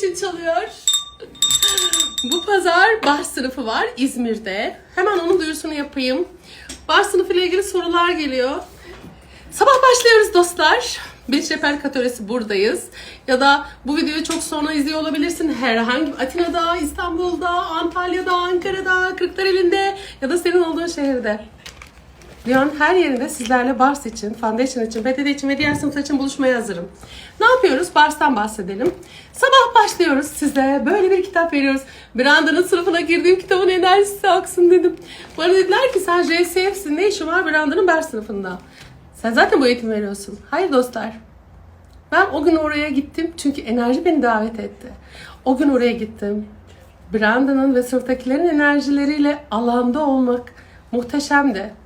için çalıyor. Bu pazar bar sınıfı var İzmir'de. Hemen onun duyurusunu yapayım. Bar sınıfı ile ilgili sorular geliyor. Sabah başlıyoruz dostlar. Beach Reper Katöres'i buradayız. Ya da bu videoyu çok sonra izliyor olabilirsin. Herhangi Atina'da, İstanbul'da, Antalya'da, Ankara'da, Kırklareli'nde ya da senin olduğun şehirde. Dünyanın her yerinde sizlerle Bars için, Foundation için, BTD için ve diğer sınıflar için buluşmaya hazırım. Ne yapıyoruz? Bars'tan bahsedelim. Sabah başlıyoruz size. Böyle bir kitap veriyoruz. Brandon'ın sınıfına girdiğim kitabın enerjisi aksın dedim. Bana dediler ki sen JCF'sin. Ne işin var Brandon'ın Bars sınıfında? Sen zaten bu eğitim veriyorsun. Hayır dostlar. Ben o gün oraya gittim çünkü enerji beni davet etti. O gün oraya gittim. Brandon'ın ve sınıftakilerin enerjileriyle alanda olmak muhteşemdi.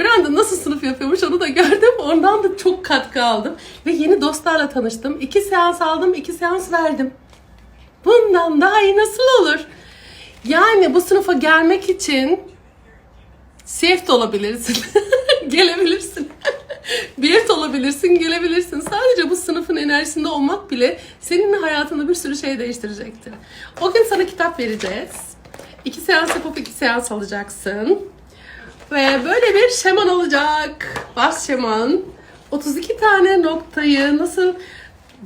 Brandon nasıl sınıf yapıyormuş onu da gördüm. Ondan da çok katkı aldım. Ve yeni dostlarla tanıştım. İki seans aldım, iki seans verdim. Bundan daha iyi nasıl olur? Yani bu sınıfa gelmek için de olabilirsin. Gelebilirsin. Bir olabilirsin, gelebilirsin. Sadece bu sınıfın enerjisinde olmak bile senin hayatında bir sürü şey değiştirecektir. O gün sana kitap vereceğiz. İki seans yapıp iki seans alacaksın. Ve böyle bir şeman olacak. Bas şeman. 32 tane noktayı nasıl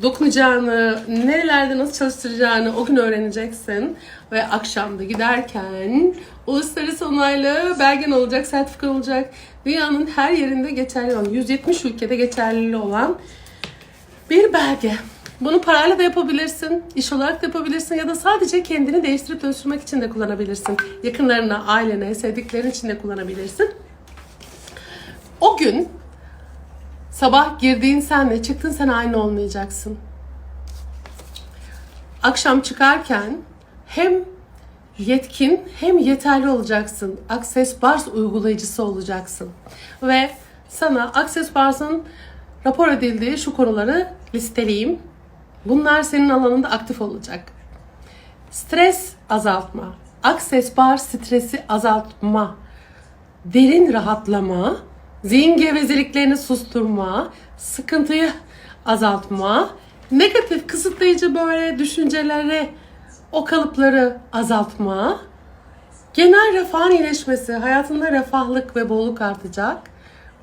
dokunacağını, nerelerde nasıl çalıştıracağını o gün öğreneceksin. Ve akşamda giderken uluslararası onaylı belgen olacak, sertifika olacak. Dünyanın her yerinde geçerli olan, 170 ülkede geçerli olan bir belge. Bunu parayla da yapabilirsin, iş olarak da yapabilirsin ya da sadece kendini değiştirip dönüştürmek için de kullanabilirsin. Yakınlarına, ailene, sevdiklerin için de kullanabilirsin. O gün sabah girdiğin senle çıktığın sen aynı olmayacaksın. Akşam çıkarken hem yetkin hem yeterli olacaksın. Access Bars uygulayıcısı olacaksın. Ve sana Access Bars'ın rapor edildiği şu konuları listeleyeyim. Bunlar senin alanında aktif olacak. Stres azaltma. Access Bar stresi azaltma. Derin rahatlama. Zihin gevezeliklerini susturma. Sıkıntıyı azaltma. Negatif kısıtlayıcı böyle düşünceleri o kalıpları azaltma. Genel refahın iyileşmesi, hayatında refahlık ve bolluk artacak.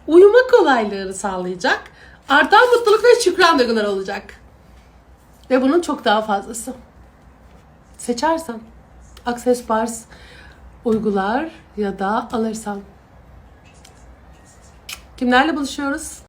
Uyuma kolaylığı sağlayacak. Artan mutluluk ve şükran duyguları olacak. Ve bunun çok daha fazlası. Seçersen Access Bars uygular ya da alırsan. Kimlerle buluşuyoruz?